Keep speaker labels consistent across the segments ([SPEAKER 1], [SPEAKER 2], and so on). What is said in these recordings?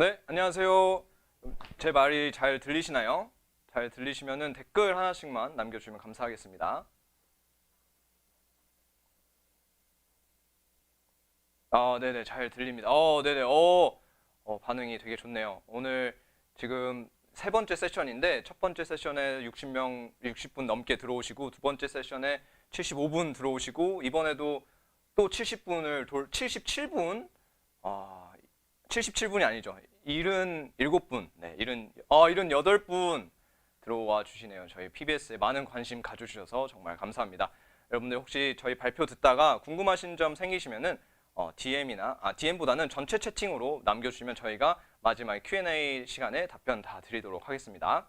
[SPEAKER 1] 네, 안녕하세요. 제 말이 잘 들리시나요? 잘 들리시면은 댓글 하나씩만 남겨주시면 감사하겠습니다. 아, 네네, 잘 들립니다. 어, 네네, 어, 어, 반응이 되게 좋네요. 오늘 지금 세 번째 세션인데 첫 번째 세션에 60명, 60분 넘게 들어오시고 두 번째 세션에 75분 들어오시고 이번에도 또 70분을 돌, 77분, 아, 77분이 아니죠. 77분, 네, 70, 아, 78분 들어와 주시네요. 저희 PBS에 많은 관심 가져주셔서 정말 감사합니다. 여러분들 혹시 저희 발표 듣다가 궁금하신 점 생기시면은 어, DM이나 아, DM보다는 전체 채팅으로 남겨주시면 저희가 마지막에 Q&A 시간에 답변 다 드리도록 하겠습니다.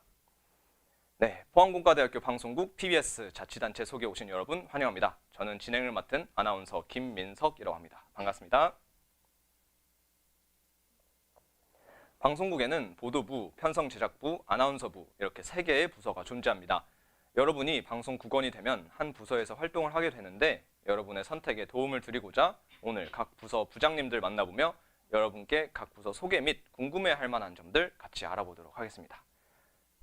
[SPEAKER 1] 네, 포항공과대학교 방송국 PBS 자치단체 소개 오신 여러분 환영합니다. 저는 진행을 맡은 아나운서 김민석이라고 합니다. 반갑습니다. 방송국에는 보도부, 편성 제작부, 아나운서부 이렇게 세 개의 부서가 존재합니다. 여러분이 방송 국원이 되면 한 부서에서 활동을 하게 되는데 여러분의 선택에 도움을 드리고자 오늘 각 부서 부장님들 만나보며 여러분께 각 부서 소개 및 궁금해할 만한 점들 같이 알아보도록 하겠습니다.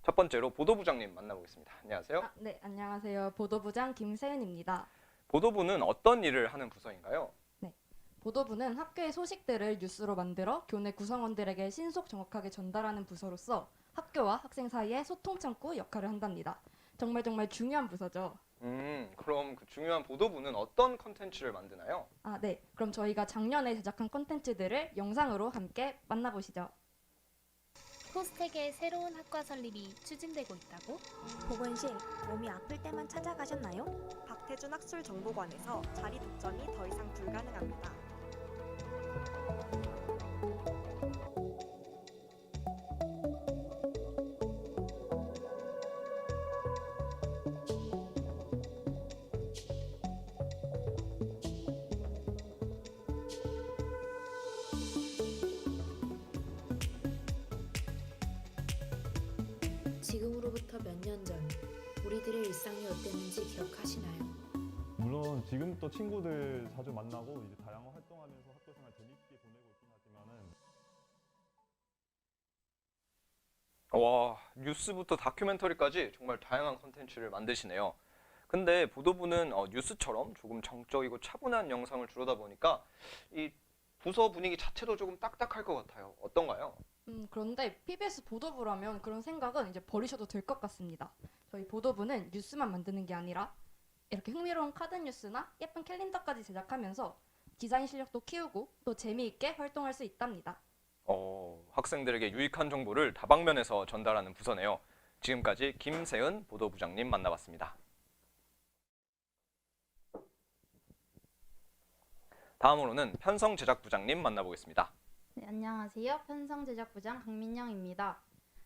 [SPEAKER 1] 첫 번째로 보도부장님 만나보겠습니다. 안녕하세요.
[SPEAKER 2] 아, 네, 안녕하세요. 보도부장 김세은입니다.
[SPEAKER 1] 보도부는 어떤 일을 하는 부서인가요?
[SPEAKER 2] 보도부는 학교의 소식들을 뉴스로 만들어 교내 구성원들에게 신속 정확하게 전달하는 부서로서 학교와 학생 사이의 소통 창구 역할을 한답니다. 정말 정말 중요한 부서죠.
[SPEAKER 1] 음, 그럼 그 중요한 보도부는 어떤 컨텐츠를 만드나요?
[SPEAKER 2] 아, 네. 그럼 저희가 작년에 제작한 콘텐츠들을 영상으로 함께 만나보시죠.
[SPEAKER 3] 포스텍의 새로운 학과 설립이 추진되고 있다고?
[SPEAKER 4] 보건실 몸이 아플 때만 찾아가셨나요? 박태준 학술정보관에서 자리 독점이 더 이상 불가능합니다.
[SPEAKER 5] 일상이 어땠는지 기억하시나요?
[SPEAKER 6] 물론 지금 또 친구들 자주 만나고 이제 다양한 활동하면서 학교 생활 재밌게 보내고 있긴 하지만은
[SPEAKER 1] 와, 뉴스부터 다큐멘터리까지 정말 다양한 컨텐츠를 만드시네요. 근데 보도부는 어, 뉴스처럼 조금 정적이고 차분한 영상을 주려다 보니까 이 부서 분위기 자체도 조금 딱딱할 것 같아요. 어떤가요?
[SPEAKER 2] 음, 그런데 PBS 보도부라면 그런 생각은 이제 버리셔도 될 것 같습니다. 저희 보도부는 뉴스만 만드는 게 아니라 이렇게 흥미로운 카드 뉴스나 예쁜 캘린더까지 제작하면서 디자인 실력도 키우고 또 재미있게 활동할 수 있답니다.
[SPEAKER 1] 어, 학생들에게 유익한 정보를 다방면에서 전달하는 부서네요. 지금까지 김세은 보도부장님 만나봤습니다. 다음으로는 편성 제작부장님 만나보겠습니다.
[SPEAKER 7] 네, 안녕하세요. 편성 제작부장 강민영입니다.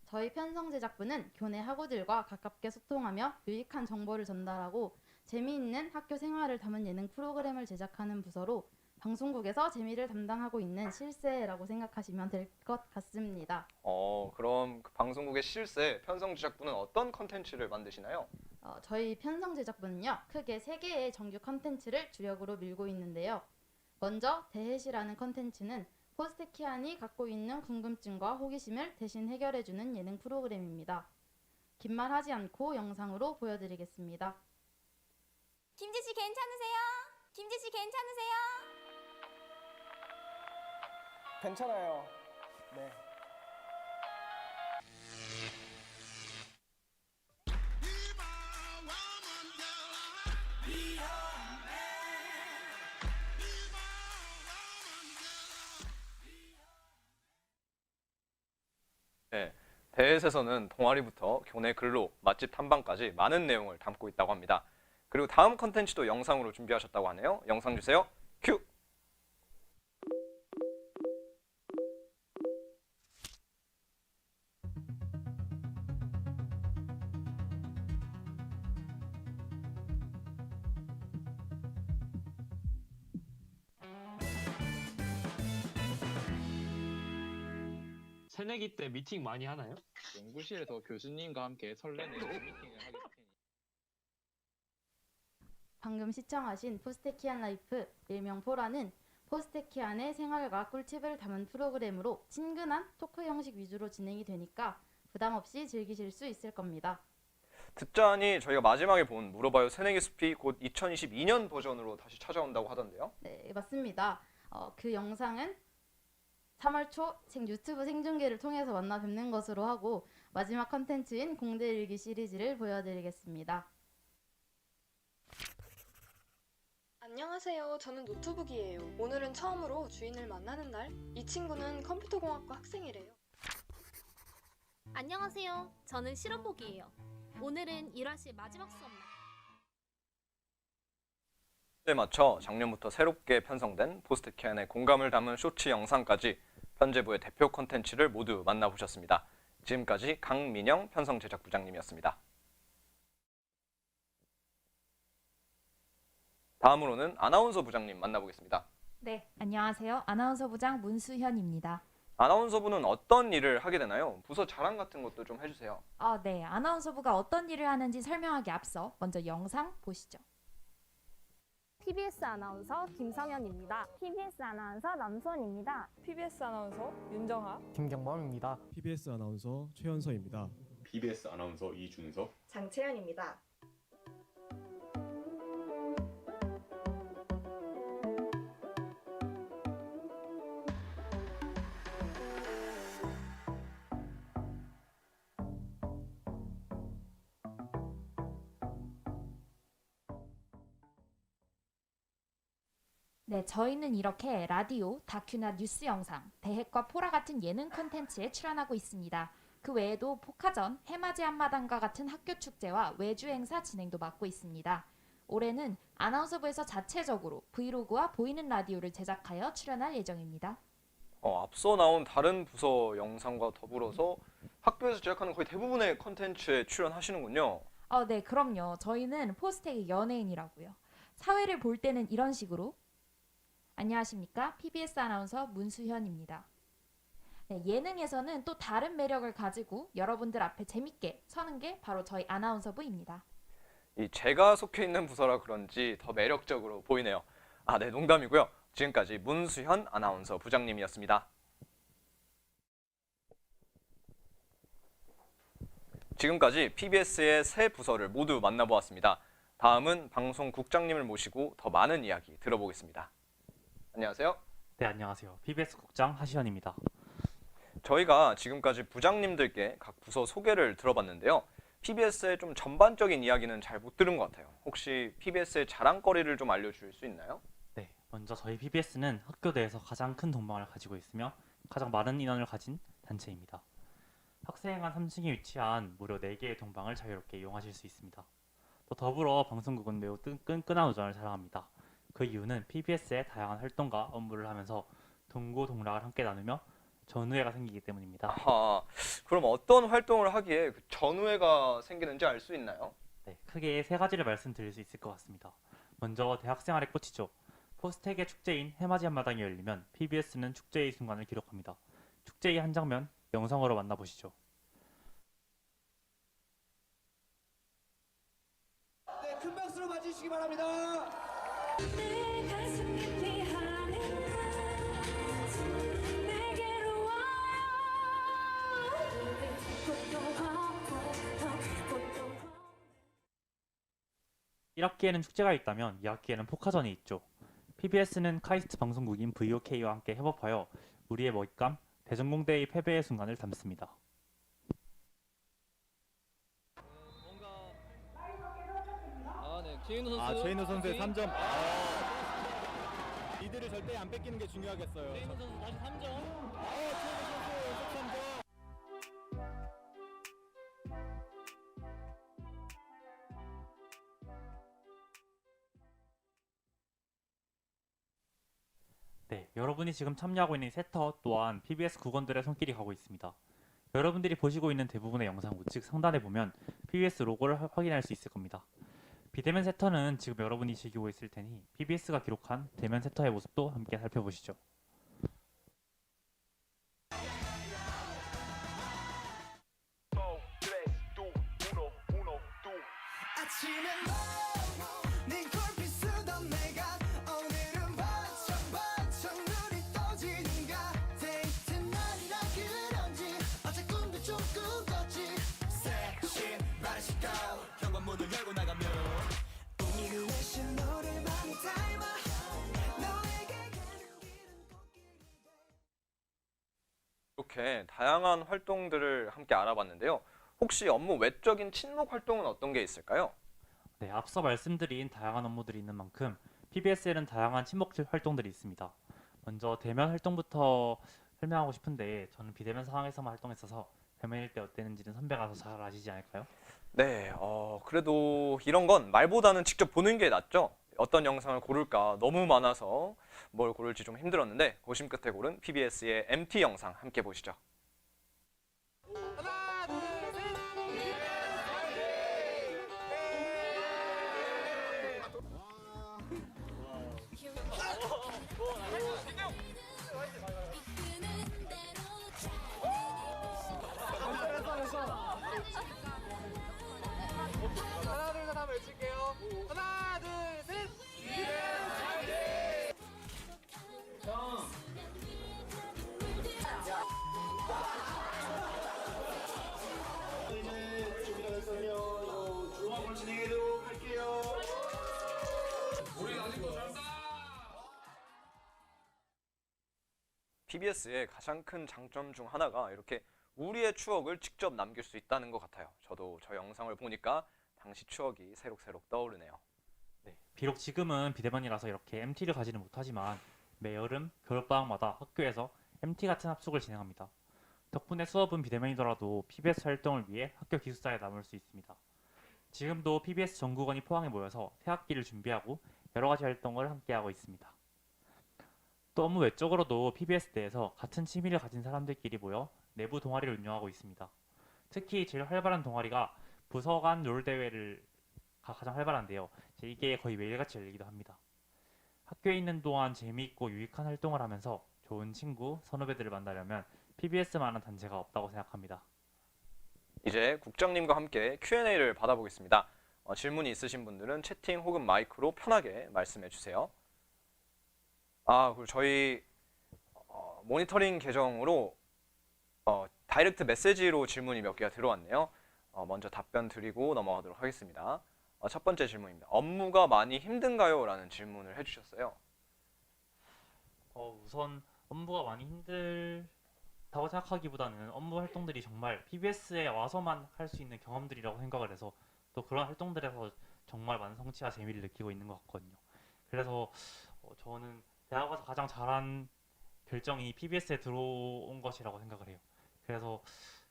[SPEAKER 7] 저희 편성 제작부는 교내 학우들과 가깝게 소통하며 유익한 정보를 전달하고 재미있는 학교 생활을 담은 예능 프로그램을 제작하는 부서로 방송국에서 재미를 담당하고 있는 실세라고 생각하시면 될 것 같습니다.
[SPEAKER 1] 어, 그럼 그 방송국의 실세 편성 제작부는 어떤 컨텐츠를 만드시나요?
[SPEAKER 7] 어, 저희 편성 제작부는요, 크게 세 개의 정규 컨텐츠를 주력으로 밀고 있는데요. 먼저 대해시라는 컨텐츠는 포스트키안이 갖고 있는 궁금증과 호기심을 대신 해결해주는 예능 프로그램입니다. 긴 말 하지 않고 영상으로 보여드리겠습니다.
[SPEAKER 8] 김지 씨 괜찮으세요? 김지 씨 괜찮으세요?
[SPEAKER 9] 괜찮아요.
[SPEAKER 1] 네. 대햇에서는 동아리부터 교내 근로, 맛집 탐방까지 많은 내용을 담고 있다고 합니다. 그리고 다음 컨텐츠도 영상으로 준비하셨다고 하네요. 영상 주세요. 큐!
[SPEAKER 10] 새내기 때 미팅 많이 하나요?
[SPEAKER 11] 연구실에서 교수님과 함께 설레는 미팅을 하게 되니
[SPEAKER 7] 방금 시청하신 포스트키안 라이프 일명 포라는 포스테키안의 생활과 꿀팁을 담은 프로그램으로 친근한 토크 형식 위주로 진행이 되니까 부담 없이 즐기실 수 있을 겁니다.
[SPEAKER 1] 듣자니 저희가 마지막에 본 물어봐요 새내기 숲이 곧 2022년 버전으로 다시 찾아온다고 하던데요.
[SPEAKER 7] 네, 맞습니다. 어, 그 영상은 3월 초 생 유튜브 생중계를 통해서 만나 뵙는 것으로 하고 마지막 컨텐츠인 공대 일기 시리즈를 보여드리겠습니다.
[SPEAKER 10] 안녕하세요. 저는 노트북이에요. 오늘은 처음으로 주인을 만나는 날. 이 친구는 컴퓨터공학과 학생이래요.
[SPEAKER 3] 안녕하세요. 저는 실험복이에요. 오늘은 1화시 마지막 수업 날.
[SPEAKER 1] 에 맞춰 작년부터 새롭게 편성된 포스트캐안의 공감을 담은 쇼츠 영상까지 편제부의 대표 콘텐츠를 모두 만나보셨습니다. 지금까지 강민영 편성 제작 부장님이었습니다. 다음으로는 아나운서 부장님 만나보겠습니다.
[SPEAKER 12] 네, 안녕하세요. 아나운서 부장 문수현입니다.
[SPEAKER 1] 아나운서부는 어떤 일을 하게 되나요? 부서 자랑 같은 것도 좀 해주세요.
[SPEAKER 12] 아, 네. 아나운서부가 어떤 일을 하는지 설명하기 앞서 먼저 영상 보시죠.
[SPEAKER 8] PBS 아나운서 김성현입니다. PBS 아나운서 남수원입니다.
[SPEAKER 10] PBS 아나운서 윤정아.
[SPEAKER 9] 김경범입니다.
[SPEAKER 13] PBS 아나운서 최현서입니다.
[SPEAKER 6] BBS 아나운서 이준석.
[SPEAKER 4] 장채연입니다.
[SPEAKER 12] 네, 저희는 이렇게 라디오, 다큐나 뉴스 영상, 대핵과 포라 같은 예능 콘텐츠에 출연하고 있습니다. 그 외에도 포카전, 해맞이 한마당과 같은 학교 축제와 외주 행사 진행도 맡고 있습니다. 올해는 아나운서부에서 자체적으로 브이로그와 보이는 라디오를 제작하여 출연할 예정입니다.
[SPEAKER 1] 어, 앞서 나온 다른 부서 영상과 더불어서 학교에서 제작하는 거의 대부분의 콘텐츠에 출연하시는군요.
[SPEAKER 12] 어, 네, 그럼요. 저희는 포스텍의 연예인이라고요. 사회를 볼 때는 이런 식으로 안녕하십니까? PBS 아나운서 문수현입니다. 네, 예능에서는 또 다른 매력을 가지고 여러분들 앞에 재밌게 서는 게 바로 저희 아나운서부입니다.
[SPEAKER 1] 이 제가 속해 있는 부서라 그런지 더 매력적으로 보이네요. 아, 네, 농담이고요. 지금까지 문수현 아나운서 부장님이었습니다. 지금까지 PBS의 새 부서를 모두 만나보았습니다. 다음은 방송국장님을 모시고 더 많은 이야기 들어보겠습니다. 안녕하세요.
[SPEAKER 14] 네, 안녕하세요. PBS 국장 하시현입니다.
[SPEAKER 1] 저희가 지금까지 부장님들께 각 부서 소개를 들어봤는데요. PBS의 좀 전반적인 이야기는 잘 못 들은 것 같아요. 혹시 PBS의 자랑거리를 좀 알려줄 수 있나요?
[SPEAKER 14] 네, 먼저 저희 PBS는 학교 내에서 가장 큰 동방을 가지고 있으며 가장 많은 인원을 가진 단체입니다. 학생회관 3층에 위치한 무려 4개의 동방을 자유롭게 이용하실 수 있습니다. 또 더불어 방송국은 매우 끈- 끈끈한 우정을 자랑합니다. 그 이유는 PBS의 다양한 활동과 업무를 하면서 동고 동락을 함께 나누며 전우회가 생기기 때문입니다.
[SPEAKER 1] 아, 그럼 어떤 활동을 하기에 그 전우회가 생기는지 알 수 있나요?
[SPEAKER 14] 네, 크게 세 가지를 말씀드릴 수 있을 것 같습니다. 먼저 대학생활의 꽃이죠. 포스텍의 축제인 해맞이 한마당이 열리면 PBS는 축제의 순간을 기록합니다. 축제의 한 장면 영상으로 만나보시죠.
[SPEAKER 9] 네, 큰 박수로 맞으시기 바랍니다.
[SPEAKER 14] 일학기에는 축제가 있다면 2학기에는 포카전이 있죠. PBS는 카이스트 방송국인 VOK와 함께 협업하여 우리의 먹잇감 대전공대의 패배의 순간을 담습니다.
[SPEAKER 11] 최인우 선수.
[SPEAKER 6] 아 최인우 선수의 3점. 아, 리드를 절대 안 뺏기는 게 중요하겠어요.
[SPEAKER 11] 최인우 선수 다시 3점.
[SPEAKER 6] 아, 최인우 선수 3점.
[SPEAKER 14] 네, 여러분이 지금 참여하고 있는 이 세터 또한 PBS 국원들의 손길이 가고 있습니다. 여러분들이 보시고 있는 대부분의 영상 우측 상단에 보면 PBS 로고를 하- 확인할 수 있을 겁니다. 비대면 세터는 지금 여러분이 즐기고 있을 테니 PBS가 기록한 대면 세터의 모습도 함께 살펴보시죠.
[SPEAKER 9] 아침에
[SPEAKER 1] 이렇게 다양한 활동들을 함께 알아봤는데요. 혹시 업무 외적인 친목 활동은 어떤 게 있을까요?
[SPEAKER 14] 네, 앞서 말씀드린 다양한 업무들이 있는 만큼 PBS에는 다양한 친목 활동들이 있습니다. 먼저 대면 활동부터 설명하고 싶은데 저는 비대면 상황에서만 활동했어서 대면일 때 어땠는지는 선배가 더 잘 아시지 않을까요?
[SPEAKER 1] 네, 어, 그래도 이런 건 말보다는 직접 보는 게 낫죠. 어떤 영상을 고를까 너무 많아서 뭘 고를지 좀 힘들었는데 고심 끝에 고른 PBS의 MT 영상 함께 보시죠. PBS의 가장 큰 장점 중 하나가 이렇게 우리의 추억을 직접 남길 수 있다는 것 같아요. 저도 저 영상을 보니까 당시 추억이 새록새록 떠오르네요.
[SPEAKER 14] 네, 비록 지금은 비대면이라서 이렇게 MT를 가지는 못하지만 매 여름 겨울방학마다 학교에서 MT 같은 합숙을 진행합니다. 덕분에 수업은 비대면이더라도 PBS 활동을 위해 학교 기숙사에 남을 수 있습니다. 지금도 PBS 전국원이 포항에 모여서 새학기를 준비하고 여러 가지 활동을 함께하고 있습니다. 또 업무 외적으로도 PBS 내에서 같은 취미를 가진 사람들끼리 모여 내부 동아리를 운영하고 있습니다. 특히 제일 활발한 동아리가 부서 간 롤 대회를 가- 가장 활발한데요. 이게 거의 매일같이 열리기도 합니다. 학교에 있는 동안 재미있고 유익한 활동을 하면서 좋은 친구, 선후배들을 만나려면 PBS만한 단체가 없다고 생각합니다.
[SPEAKER 1] 이제 국장님과 함께 Q&A를 받아보겠습니다. 어, 질문이 있으신 분들은 채팅 혹은 마이크로 편하게 말씀해 주세요. 아, 그리고 저희 어, 모니터링 계정으로 어, 다이렉트 메시지로 질문이 몇 개가 들어왔네요. 어, 먼저 답변 드리고 넘어가도록 하겠습니다. 어, 첫 번째 질문입니다. 업무가 많이 힘든가요? 라는 질문을 해주셨어요.
[SPEAKER 14] 어, 우선 업무가 많이 힘들다고 생각하기보다는 업무 활동들이 정말 PBS에 와서만 할 수 있는 경험들이라고 생각을 해서 또 그런 활동들에서 정말 많은 성취와 재미를 느끼고 있는 것 같거든요. 그래서 어, 저는 대학 와서 가장 잘한 결정이 PBS에 들어온 것이라고 생각을 해요. 그래서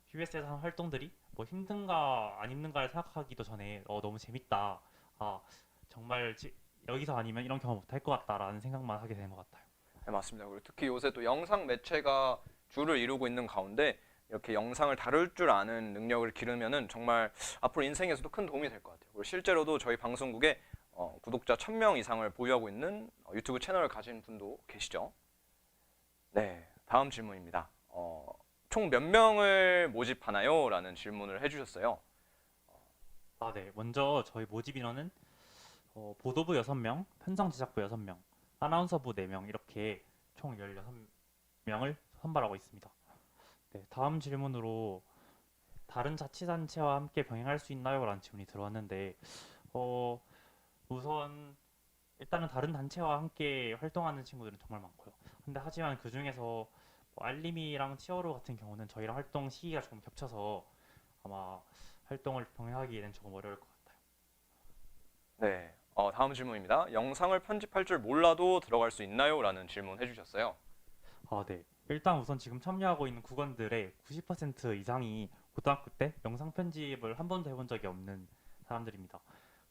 [SPEAKER 14] PBS에서 하는 활동들이 뭐 힘든가 안 힘든가를 생각하기도 전에 어, 너무 재밌다. 아 정말 지- 여기서 아니면 이런 경험 못할 것 같다라는 생각만 하게 되는 것 같아요.
[SPEAKER 1] 네, 맞습니다. 그리고 특히 요새 또 영상 매체가 주를 이루고 있는 가운데 이렇게 영상을 다룰 줄 아는 능력을 기르면은 정말 앞으로 인생에서도 큰 도움이 될 것 같아요. 그리고 실제로도 저희 방송국에 어, 구독자 1000명 이상을 보유하고 있는 어, 유튜브 채널을 가진 분도 계시죠. 네, 다음 질문입니다. 어, 총 몇 명을 모집하나요? 라는 질문을 해주셨어요.
[SPEAKER 14] 아, 네. 먼저 저희 모집 인원은 어, 보도부 6명, 편성 제작부 6명, 아나운서부 4명 이렇게 총 16명을 선발하고 있습니다. 네, 다음 질문으로 다른 자치단체와 함께 병행할 수 있나요? 라는 질문이 들어왔는데 어, 우선 일단은 다른 단체와 함께 활동하는 친구들은 정말 많고요. 근데 하지만 그 중에서 뭐 알림이랑 치어로 같은 경우는 저희랑 활동 시기가 조금 겹쳐서 아마 활동을 병행하기에는 조금 어려울 것 같아요.
[SPEAKER 1] 네, 어, 다음 질문입니다. 영상을 편집할 줄 몰라도 들어갈 수 있나요? 라는 질문 해주셨어요.
[SPEAKER 14] 아, 네. 일단 우선 지금 참여하고 있는 국원들의 90% 이상이 고등학교 때 영상 편집을 한 번도 해본 적이 없는 사람들입니다.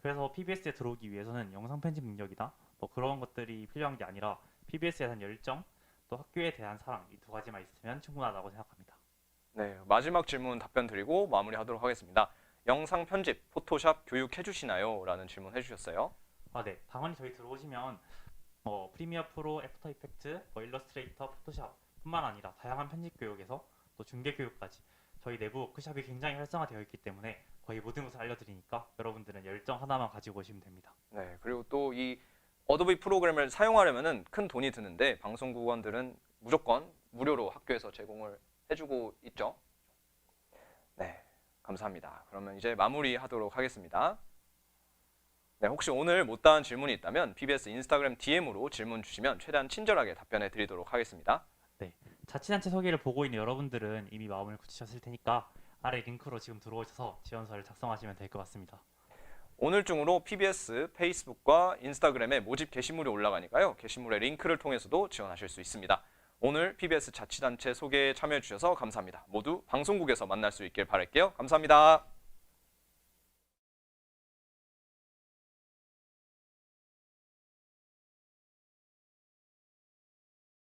[SPEAKER 14] 그래서 PBS에 들어오기 위해서는 영상 편집 능력이나 뭐 그런 것들이 필요한 게 아니라 PBS에 대한 열정, 또 학교에 대한 사랑 이 두 가지만 있으면 충분하다고 생각합니다.
[SPEAKER 1] 네, 마지막 질문 답변 드리고 마무리하도록 하겠습니다. 영상 편집, 포토샵 교육 해 주시나요? 라는 질문 해주셨어요.
[SPEAKER 14] 아, 네. 당연히 저희 들어오시면 뭐 프리미어 프로, 애프터 이펙트, 뭐 일러스트레이터, 포토샵뿐만 아니라 다양한 편집 교육에서 또 중계 교육까지 저희 내부 워크샵이 굉장히 활성화되어 있기 때문에 거의 모든 것을 알려드리니까 여러분들은 열정 하나만 가지고 오시면 됩니다.
[SPEAKER 1] 네, 그리고 또 이 어도비 프로그램을 사용하려면은 큰 돈이 드는데 방송국원들은 무조건 무료로 학교에서 제공을 해주고 있죠. 네, 감사합니다. 그러면 이제 마무리하도록 하겠습니다. 네, 혹시 오늘 못다한 질문이 있다면 PBS 인스타그램 DM으로 질문 주시면 최대한 친절하게 답변해 드리도록 하겠습니다.
[SPEAKER 14] 자치단체 소개를 보고 있는 여러분들은 이미 마음을 굳히셨을 테니까 아래 링크로 지금 들어오셔서 지원서를 작성하시면 될 것 같습니다.
[SPEAKER 1] 오늘 중으로 PBS 페이스북과 인스타그램에 모집 게시물이 올라가니까요. 게시물의 링크를 통해서도 지원하실 수 있습니다. 오늘 PBS 자치단체 소개에 참여해 주셔서 감사합니다. 모두 방송국에서 만날 수 있길 바랄게요. 감사합니다.